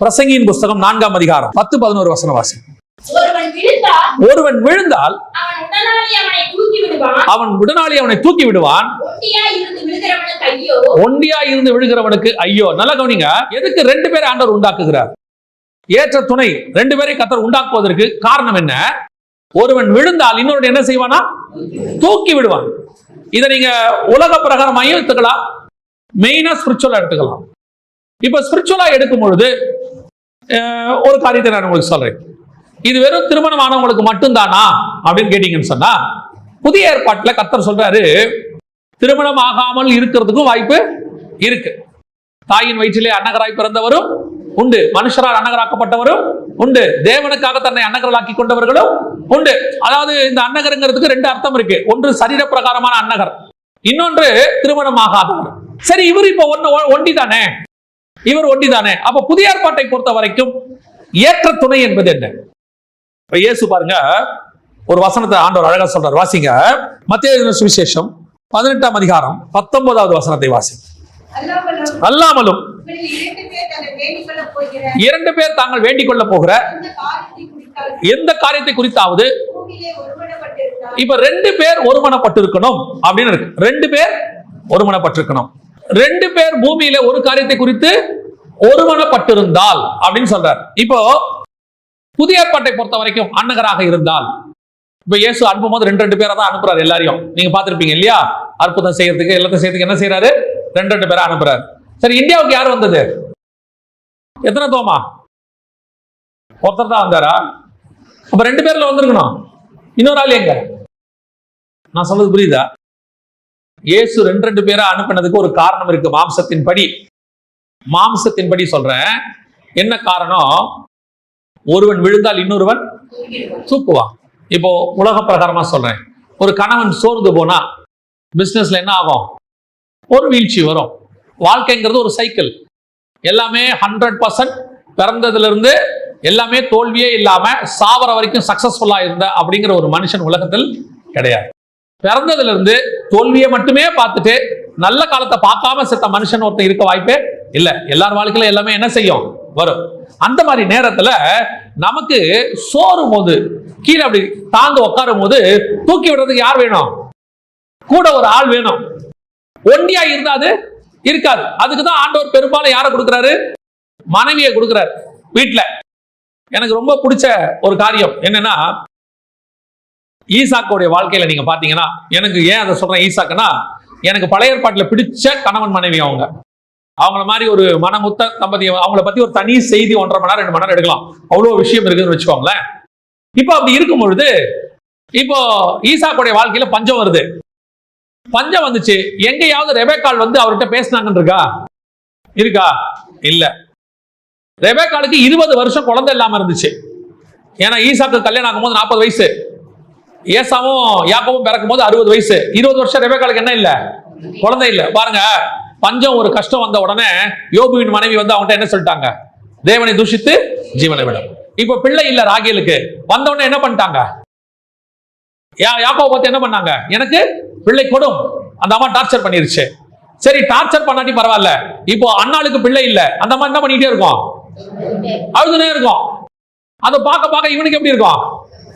பிரசங்கியின் புஸ்தகம் நான்காம் அதிகாரம் பத்து பதினோரு வசன வாசி ஒருவன் விழுந்தால் அவன் உடனாளி அவனை தூக்கி விடுவான். ஒண்டியா இருந்து விழுகிறவனுக்கு ஐயோ. நல்ல கவனிங்க எதுக்கு ரெண்டு பேரை ஆண்டவர் உண்டாக்குகிறார்? ஏற்ற துணை ரெண்டு பேரை கத்தர் உண்டாக்குவதற்கு காரணம் என்ன? ஒருவன் விழுந்தால் இன்னொரு என்ன செய்வானா? தூக்கி விடுவான். இதை நீங்க உலக பிரகாரமாயும் எடுத்துக்கலாம் மெயினா ஸ்பிரிச்சுவலா எடுத்துக்கலாம். இப்ப ஸ்பிரிச்சுவலா எடுக்கும் பொழுது ஒரு காரியத்தை நான் உங்களுக்கு சொல்றேன். இது வெறும் திருமணம் ஆனவங்களுக்கு மட்டும்தானா? அப்படின்னு கேட்டீங்கன்னு சொன்னா புதிய ஏற்பாட்டில் கத்தர் சொல்றாரு திருமணம் ஆகாமல் இருக்கிறதுக்கும் வாய்ப்பு இருக்கு. தாயின் வயிற்றிலே அன்னகராய் பிறந்தவரும் உண்டு. மனுஷரால் அன்னகராக்கப்பட்டவரும் உண்டு. தேவனுக்காக தன்னை அன்னகரலாக்கி கொண்டவர்களும் உண்டு. அதாவது இந்த அன்னகருங்கிறதுக்கு ரெண்டு அர்த்தம் இருக்கு. ஒன்று சரீர பிரகாரமான அன்னகர் இன்னொன்று திருமணம் ஆகாதவர் சரி இவர் இப்ப ஒன்னு ஒண்டி தானே இவர் ஒட்டி தானே அப்ப புதிய ஏற்பாட்டை பொறுத்த வரைக்கும் ஏற்ற துணை என்பது என்ன? இப்ப இயேசு பாருங்க ஒரு வசனத்தை ஆண்டவர் அழகா சொல்றார். வாசிங்க. மத்திய சுவிசேஷம் பதினெட்டாம் அதிகாரம் பத்தொன்பதாவது வசனத்தை வாசி அல்லாமலும் இரண்டு பேர் தாங்கள் வேண்டிக் கொள்ள போகிற எந்த காரியத்தை குறித்தாவது? இப்ப ரெண்டு பேர் ஒருமனப்பட்டிருக்கணும் அப்படின்னு இருக்கு. ரெண்டு பேர் ஒருமனப்பட்டிருக்கணும். ரெண்டு பேர் பூமியில ஒரு காரியத்தை குறித்து ஒருமனப்பட்டிருந்தால் அப்படின்னு சொல்றார். இப்போ புதிய ஏற்பாட்டை பொறுத்த வரைக்கும் அன்னகராக இருந்தால். இப்ப இயேசு அனுப்பும் போது ரெண்டு ரெண்டு பேரை தான் அனுப்புறாரு எல்லாரையும். நீங்க பாத்திருப்பீங்க இல்லையா? அற்புதம் செய்யறதுக்கு எல்லாத்தையும் செய்யறதுக்கு என்ன செய்யறாரு ரெண்டு ரெண்டு பேரை அனுப்புறாரு. சரி இந்தியாவுக்கு யார் வந்தது? எத்தனை தோமா? ஒருத்தர் தான் வந்தாரா? அப்ப ரெண்டு பேர்ல வந்திருக்கணும். இன்னொரு ஆள் எங்க? நான் சொல்றது புரியுதா? இயேசு ரெண்டு ரெண்டு பேரை அனுப்பினதுக்கு ஒரு காரணம் இருக்கு மாம்சத்தின் படி மாம்சத்தின் படி சொல்றேன். என்ன காரணம்? ஒருவன் விழுந்தால் இன்னொருவன் தூக்குவான். இப்போ உலக பிரகாரமா சொல்றேன். ஒரு கணவன் சோர்ந்து போனா பிசினஸ்ல என்ன ஆகும்? ஒரு வீழ்ச்சி வரும். வாழ்க்கைங்கிறது ஒரு சைக்கிள் எல்லாமே ஹண்ட்ரட் பர்சன்ட் பிறந்ததுல இருந்து எல்லாமே தோல்வியே இல்லாம சாவர வரைக்கும் சக்சஸ்ஃபுல்லா இருந்த அப்படிங்கிற ஒரு மனுஷன் உலகத்தில் கிடையாது. பிறந்ததுல இருந்து தோல்வியை மட்டுமே பார்த்துட்டு நல்ல காலத்தை பார்க்காம செத்த மனுஷன் ஒருத்தன் இருக்க வாய்ப்பே இல்ல. எல்லார் வாழ்க்கையில எல்லாமே என்ன செய்யும்? வரும். அந்த மாதிரி நேரத்துல நமக்கு சோறும் போது கீழே அப்படி தாங்க உட்காரும் போது தூக்கி விடுறதுக்கு யார் வேணும்? கூட ஒரு ஆள் வேணும். ஒண்டியா இருந்தாது இருக்காது. அதுக்கு தான் ஆண்டவர் பெரும்பாலும் யாரை கொடுக்குறாரு? மனைவியை கொடுக்குறாரு. வீட்டுல எனக்கு ரொம்ப பிடிச்ச ஒரு காரியம் என்னன்னா ஈசாக்கோடைய வாழ்க்கையில நீங்க பாத்தீங்கன்னா எனக்கு ஏன் அதை சொல்றேன்? ஈசாக்குன்னா எனக்கு பழைய ஏற்பாட்டில் பிடிச்ச கணவன் மனைவி அவங்க. அவங்கள மாதிரி ஒரு மனமுத்த தம்பதி அவங்கள பத்தி ஒரு தனி செய்தி ஒன்றரை மணி நேரம் ரெண்டு மணி நேரம் எடுக்கலாம். அவ்வளோ விஷயம் இருக்குதுன்னு வச்சுக்கோங்களேன். இப்போ அப்படி இருக்கும் பொழுது இப்போ ஈசாக்குடைய வாழ்க்கையில பஞ்சம் வருது. பஞ்சம் வந்துச்சு. எங்கேயாவது ரெபேக்கால் வந்து அவர்கிட்ட பேசினாங்கன்னு இருக்கா? இருக்கா? இல்ல. ரெபேக்காலுக்கு இருபது வருஷம் குழந்தை இல்லாம இருந்துச்சு. ஏன்னா ஈசாக்கு கல்யாணம் ஆகும்போது நாற்பது வயசு. ஏசாவும் யாக்கோவும் பிறக்கும் போது அறுபது வயசு. இருபது வருஷம் ரெபேக்காலுக்கு என்ன இல்லை? குழந்தை இல்லை. பாருங்க பஞ்சம் ஒரு கஷ்டம் வந்த உடனே யோபுவின் மனைவி வந்து அவன்கிட்ட என்ன சொல்லிட்டாங்க? தேவனை தூஷித்து ஜீவனை விடும். இப்ப பிள்ளை இல்ல ராகேலுக்கு. வந்த உடனே என்ன பண்ணிட்டாங்க? யா யாக்கோவை பார்த்து என்ன பண்ணாங்க? எனக்கு பிள்ளை கொடும். அந்த அம்மா டார்ச்சர் பண்ணிருச்சு. சரி டார்ச்சர் பண்ணாட்டி பரவாயில்ல. இப்போ அண்ணாளுக்கு பிள்ளை இல்ல. அந்த அம்மா என்ன பண்ணிட்டே இருக்கும்? அழுதுனே இருக்கும். அதை பார்க்க பார்க்க இவனுக்கு எப்படி இருக்கும்?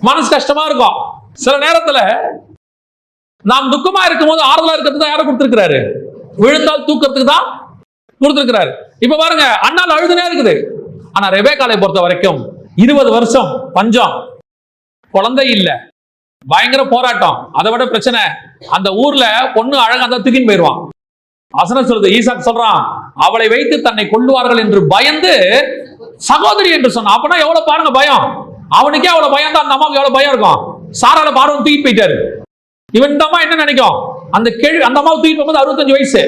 மனசு கஷ்டமா இருக்கும். சில நேரத்துல நாம் துக்கமா இருக்கும்போது ஆறுதலா இருக்கிறது தான் யாரை கொடுத்திருக்கிறாரு? விழுந்தால் தூக்கத்துக்கு தான் கொடுத்திருக்கிறாரு. இப்ப பாருங்க அண்ணால் அழுதுனே இருக்குது. ஆனா ரெபேக்காலை பொறுத்த வரைக்கும் இருபது வருஷம் பஞ்சம். குழந்தை இல்ல. பயங்கர போராட்டம். அதை விட பிரச்சனை அந்த ஊர்ல பொண்ணு அழகா தான் தூக்கின்னு போயிடுவான். அசன சொல்றது ஈசாக் சொல்றான் அவளை வைத்து தன்னை கொள்ளுவார்கள் என்று பயந்து சகோதரி என்று சொன்னான். அப்பனா எவ்வளவு பாருங்க பயம். அவனுக்கே அவ்வளவு பயம் தான் அந்த அம்மாவுக்கு எவ்வளவு பயம் இருக்கும்? சாரால பார்வன் தூக்கிட்டு போயிட்டாரு. இவன் இந்த அம்மா என்ன நினைக்கும்? அந்த கேள்வி அந்த அம்மா தூக்கிட்டு போகும்போது அறுபத்தஞ்சு வயசு.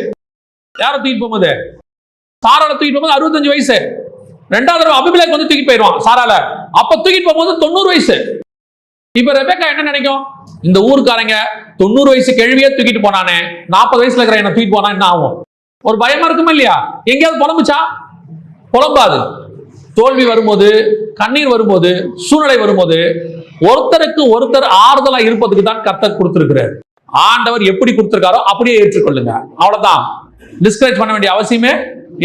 யாரை தூக்கிட்டு போகும்போது? சாரால தூக்கி போகும்போது அறுபத்தஞ்சு வயசு. ரெண்டாவது தடவை அபிபிலேக் வந்து தூக்கிட்டு போயிடுவான் சாரால அப்ப தூக்கிட்டு போகும்போது தொண்ணூறு வயசு. இப்ப ரெபேக்கா என்ன நினைக்கும்? இந்த ஊருக்காரங்க தொண்ணூறு வயசு கேள்வியே தூக்கிட்டு போனானே. நாற்பது வயசுல இருக்கிற என்ன தூக்கிட்டு போனா என்ன ஆகும்? ஒரு பயமா இருக்குமா இல்லையா? எங்கேயாவது புலம்புச்சா? புலம்பாது. தோல்வி வரும்போது கண்ணீர் வரும்போது சூழ்நிலை வரும்போது ஒருத்தருக்கு ஒருத்தர் ஆறுதலா இருப்பதுக்கு தான் கர்த்தர் கொடுத்திருக்கிறார். ஆண்டவர் எப்படி கொடுத்திருக்காரோ அப்படியே ஏற்றுக்கொள்ளுங்க. அவ்வளவுதான். டிஸ்கரேஜ் பண்ண வேண்டிய அவசியமே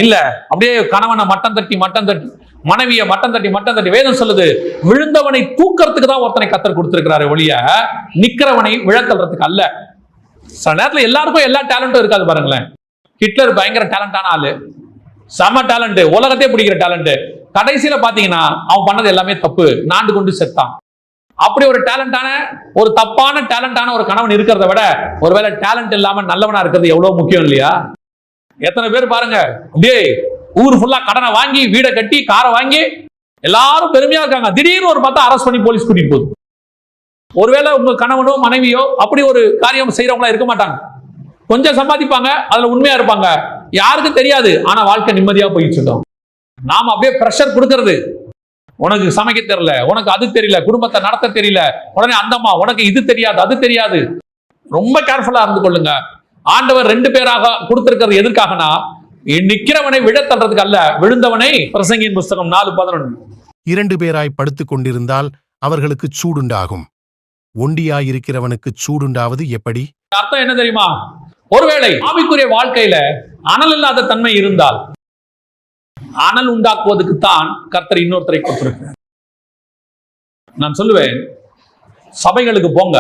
இல்ல. அப்படியே கணவனை மட்டம் தட்டி மட்டம் தட்டி மனைவியை மட்டம் தட்டி மட்டம் தட்டி வேதம் சொல்லுது விழுந்தவனை தூக்கிறதுக்கு தான் ஒருத்தனை கத்தர் கொடுத்திருக்கிறாரு ஒழிய நிக்கிறவனை விழத்தல்றதுக்கு அல்ல. சில நேரத்துல எல்லாருக்கும் எல்லா டேலண்டும் இருக்காது பாருங்களேன். ஹிட்லர் பயங்கர டேலண்டான ஆளு. செம டேலண்ட் உலகத்தையே பிடிக்கிற டேலண்ட் கடைசியில பாத்தீங்கன்னா அவன் பண்ணது எல்லாமே தப்பு. நாண்டு கொண்டு செத்தான். அப்படி ஒரு டேலண்டான ஒரு தப்பான டேலண்டான ஒரு கணவன் இருக்கிறத விட ஒருவேளை டேலண்ட் இல்லாம நல்லவனா இருக்கிறது எவ்வளவு முக்கியம் இல்லையா? எத்தனை பேர் பாருங்க அப்படியே ஊர் ஃபுல்லா கடனை வாங்கி வீடை கட்டி காரை வாங்கி எல்லாரும் பெருமையா இருக்காங்க. திடீர்னு ஒரு பார்த்தா அரெஸ்ட் பண்ணி போலீஸ் கூட்டிட்டு போகுது. ஒருவேளை உங்க கணவனோ மனைவியோ அப்படி ஒரு காரியம் செய்யறவங்களா இருக்க மாட்டாங்க. கொஞ்சம் சம்பாதிப்பாங்க அதுல உண்மையா இருப்பாங்க. யாருக்கும் தெரியாது ஆனா வாழ்க்கை நிம்மதியா போயிட்டு இருக்கோம். நாம அப்படியே ப்ரெஷர் கொடுக்கறது. உனக்கு சமைக்க தெரியல உனக்கு அது தெரியல குடும்பத்தை நடத்த தெரியல. உடனே அந்தம்மா உனக்கு இது தெரியாது அது தெரியாது. ரொம்ப கேர்ஃபுல்லா இருந்து கொள்ளுங்க. ஆண்டவர் ரெண்டு பேராக கொடுத்திருக்கிறது எதற்காகனா நிக்கிறவனை விழத்தள்றதுக்கு அல்ல விழுந்தவனை பிரசங்கின் புஸ்தகம் நாலு பதினொன்று. இரண்டு பேராய் படுத்துக் கொண்டிருந்தால் அவர்களுக்கு சூடுண்டாகும். ஒண்டியாயிருக்கிறவனுக்கு சூடுண்டாவது எப்படி? அர்த்தம் என்ன தெரியுமா? ஒருவேளை ஆவிக்குரிய வாழ்க்கையில அனல் இல்லாத தன்மை இருந்தால் அனல் உண்டாக்குவதற்கு தான் கர்த்தர் இன்னொருத்தரை கொடுத்திருக்கிறார். நான் சொல்லுவேன் சபைகளுக்கு போங்க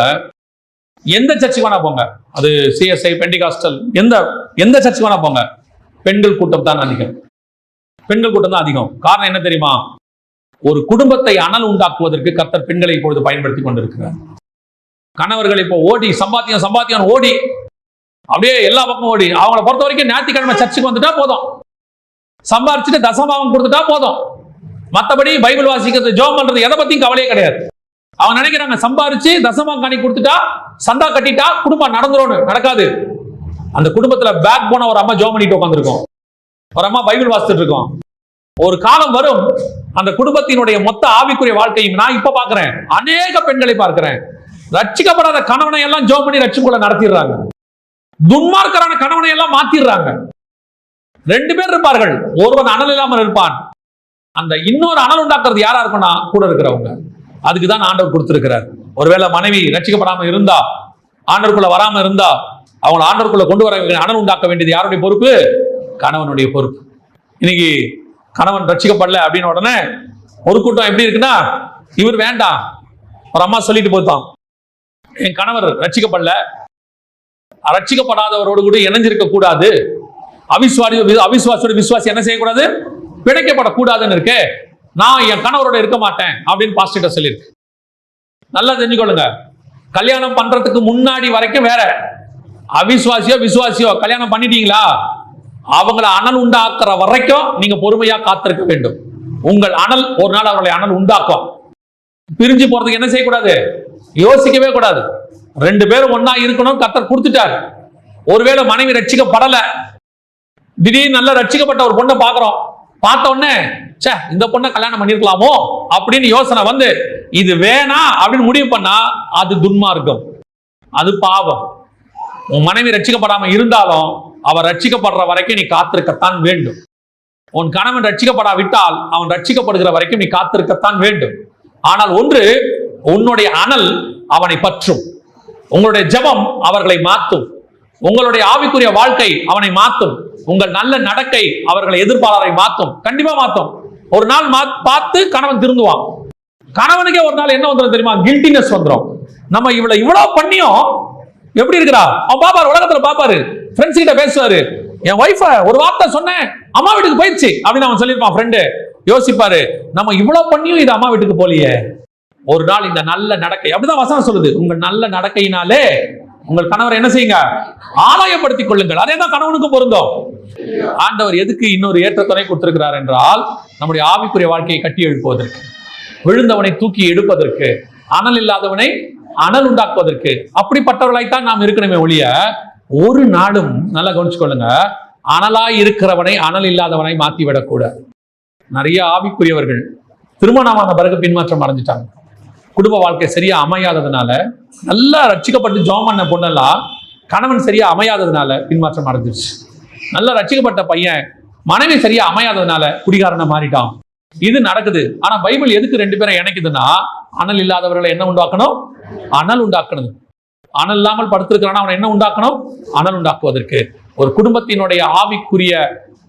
எந்த சர்ச்சுக்கு வேணா போங்க. அது சிஎஸ்ஐ பெண்டிகாஸ்டல் எந்த எந்த சர்ச்சுக்கு வேணா போங்க. பெண்கள் கூட்டம் தான் அதிகம். பெண்கள் கூட்டம் தான் அதிகம். காரணம் என்ன தெரியுமா? ஒரு குடும்பத்தை அனல் உண்டாக்குவதற்கு கர்த்தர் பெண்களை இப்பொழுது பயன்படுத்தி கொண்டிருக்கிறார். கணவர்கள் இப்போ ஓடி சம்பாத்தியம் சம்பாத்தியம் ஓடி. அப்படியே எல்லா பக்கமும் ஓடி. அவங்கள பொறுத்த வரைக்கும் ஞாயிற்றுக்கிழமை சர்ச்சுக்கு வந்துட்டா போதும். சம்பாரிச்சுட்டு தசமாவம் கொடுத்துட்டா போதும். மற்றபடி பைபிள் வாசிக்கிறது ஜோம் பண்றது எதை பத்தியும் கவலையே கிடையாது. அவங்க நினைக்கிறாங்க சம்பாரிச்சு தசமா காணி கொடுத்துட்டா சந்தா கட்டிட்டா குடும்பம் நடந்துரும்னு. நடக்காது. அந்த குடும்பத்துல பேக் போன ஒரு அம்மா ஜோம் பண்ணிட்டு உட்காந்துருக்கோம் ஒரு அம்மா பைபிள் வாசித்துட்டு இருக்கோம். ஒரு காலம் வரும் அந்த குடும்பத்தினுடைய மொத்த ஆவிக்குரிய வாழ்க்கையும் நான் இப்ப பாக்குறேன். அநேக பெண்களை பார்க்கிறேன். ரட்சிக்கப்படாத கணவனை எல்லாம் ஜோம் பண்ணி ரட்சிக்குள்ள நடத்திடுறாங்க. துன்மார்க்கரான கணவனை எல்லாம் மாத்திடுறாங்க. ரெண்டு பேர் இருப்பார்கள். ஒருவன் அனல் இல்லாமல் இருப்பான். அந்த இன்னொரு அனல் உண்டாக்குறது யாரா இருக்கும்னா கூட இருக்கிறவங்க. அதுக்கு தான் ஆண்டவர் கொடுத்திருக்கிறார். ஒருவேளை மனைவி ரட்சிக்கப்படாம இருந்தா ஆண்டவருக்குள்ள வராம இருந்தா அவங்களை ஆண்டவருக்குள்ள கொண்டு வர அனல் உண்டாக்க வேண்டியது யாருடைய பொறுப்பு? கணவனுடைய பொறுப்பு. இன்னைக்கு கணவன் ரட்சிக்கப்படல அப்படின்னு உடனே ஒரு கூட்டம் எப்படி இருக்குன்னா இவர் வேண்டாம். ஒரு அம்மா சொல்லிட்டு போத்தான் என் கணவர் ரட்சிக்கப்படல ரட்சிக்கப்படாதவரோடு கூட இணைஞ்சிருக்க கூடாது. அவிஸ்வாரி அவிஸ்வாசியோட விசுவாசி என்ன செய்யக்கூடாது? பிழைக்கப்படக்கூடாதுன்னு இருக்கு. நான் என் கணவரோட இருக்க மாட்டேன் அப்படின்னு பாஸ்டர் சொல்லியிருக்கு நல்லா தெரிஞ்சுக்கொள்ளுங்க. கல்யாணம் பண்றதுக்கு முன்னாடி வரைக்கும் வேற. அவிஸ்வாசியோ விசுவாசியோ கல்யாணம் பண்ணிட்டீங்களா? அவங்களை அனல் உண்டாக்குற வரைக்கும் நீங்க பொறுமையா காத்திருக்க வேண்டும். உங்கள் அனல் ஒரு நாள் அவர்களை அனல் உண்டாக்கும். பிரிஞ்சு போறதுக்கு என்ன செய்யக்கூடாது? யோசிக்கவே கூடாது. ரெண்டு பேரும் ஒன்னா இருக்கணும் கத்தர் கொடுத்துட்டார். ஒருவேளை மனைவி ரட்சிக்கப்படல திடீர்னு நல்லா ரட்சிக்கப்பட்ட ஒரு பொண்ணை பாக்குறோம் பார்த்த உடனே சே இந்த பொண்ணை கல்யாணம் பண்ணிருக்கலாமோ அப்படின்னு யோசனை வந்து இது வேணாம் அப்படின்னு முடிவு பண்ணா அது துன்மார்க்கம். அது பாவம். உன் மனைவி ரட்சிக்கப்படாம இருந்தாலும் அவர் ரட்சிக்கப்படுற வரைக்கும் நீ காத்திருக்கத்தான் வேண்டும். உன் கணவன் ரட்சிக்கப்படாவிட்டால் அவன் ரட்சிக்கப்படுகிற வரைக்கும் நீ காத்திருக்கத்தான் வேண்டும். ஆனால் ஒன்று உன்னுடைய அனல் அவனை பற்றும். உங்களுடைய ஜெபம் அவர்களை மாற்றும். உங்களுடைய ஆவிக்குரிய வாழ்க்கை அவனை மாற்றும். உங்கள் நல்ல நடக்கை அவர்களை எதிர்ப்பாளரை மாற்றும் கண்டிப்பா மாற்றும் ஒரு நாள் மா- பார்த்து கணவன் திருந்துவான். கணவனுக்கே ஒரு நாள் என்ன வந்துடும் தெரியுமா? கில்டினஸ் வந்துடும் நம்ம இவ்வளவு இவ்வளவு பண்ணியும் எப்படி இருக்கிறா? அவன் பாப்பாரு உலகத்துல பாப்பாரு. ஃப்ரெண்ட்ஸ் கிட்ட பேசுவாரு. என் ஒய்ஃப ஒரு வார்த்தை சொன்னேன் அம்மா வீட்டுக்கு போயிடுச்சு அப்படின்னு அவன் சொல்லியிருப்பான் ஃப்ரெண்டு யோசிப்பாரு நம்ம இவ்வளவு பண்ணியும் இது அம்மா வீட்டுக்கு போலியே. ஒரு நாள் இந்த நல்ல நடக்கை அப்படிதான் வசனம் சொல்லுது. உங்கள் நல்ல நடக்கையினாலே உங்கள் கணவர் என்ன செய்யுங்க? ஆதாயப்படுத்திக் கொள்ளுங்கள். அதே தான் கணவனுக்கும் பொருந்தும். ஆண்டவர் எதுக்கு இன்னொரு ஏற்ற துணை கொடுத்திருக்கிறார் என்றால் நம்முடைய ஆவிக்குரிய வாழ்க்கையை கட்டி எழுப்புவதற்கு விழுந்தவனை தூக்கி எடுப்பதற்கு அனல் இல்லாதவனை அனல் உண்டாக்குவதற்கு அப்படிப்பட்டவர்களைத்தான் நாம் இருக்கணுமே ஒழிய ஒரு நாளும் நல்லா கவனிச்சுக்கொள்ளுங்க அனலாய் இருக்கிறவனை அனல் இல்லாதவனை மாத்தி விடக்கூடாது நிறைய ஆவிக்குரியவர்கள் திருமணமான பிறகு பின்மாற்றம் அடைஞ்சிட்டாங்க. குடும்ப வாழ்க்கை சரியா அமையாததுனால நல்லா ரட்சிக்கப்பட்டு ஜோம் பண்ண பொண்ணெல்லாம் கணவன் சரியா அமையாததுனால பின்மாற்றம் அடைஞ்சிருச்சு. நல்லா ரட்சிக்கப்பட்ட பையன் மனைவி சரியா அமையாததுனால குடிகாரனை மாறிட்டான். இது நடக்குது. ஆனா பைபிள் எதுக்கு ரெண்டு பேரும் இணைக்குதுன்னா அனல் இல்லாதவர்களை என்ன உண்டாக்கணும்? அனல் உண்டாக்கணும். அனல் இல்லாமல் படுத்திருக்கிறான் அவனை என்ன உண்டாக்கணும்? அனல் உண்டாக்குவதற்கு. ஒரு குடும்பத்தினுடைய ஆவிக்குரிய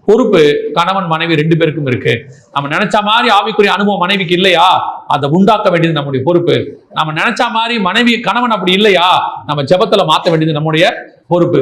பொறுப்பு கணவன் மனைவி ரெண்டு பேருக்கும் இருக்கு. நம்ம நினைச்ச மாதிரி ஆவிக்குரிய அனுபவம் மனைவிக்கு இல்லையா? அதை உண்டாக்க வேண்டியது நம்முடைய பொறுப்பு. நம்ம நினைச்ச மாதிரி மனைவி கணவன் அப்படி இல்லையா? நம்ம ஜபத்துல மாத்த வேண்டியது நம்முடைய பொறுப்பு.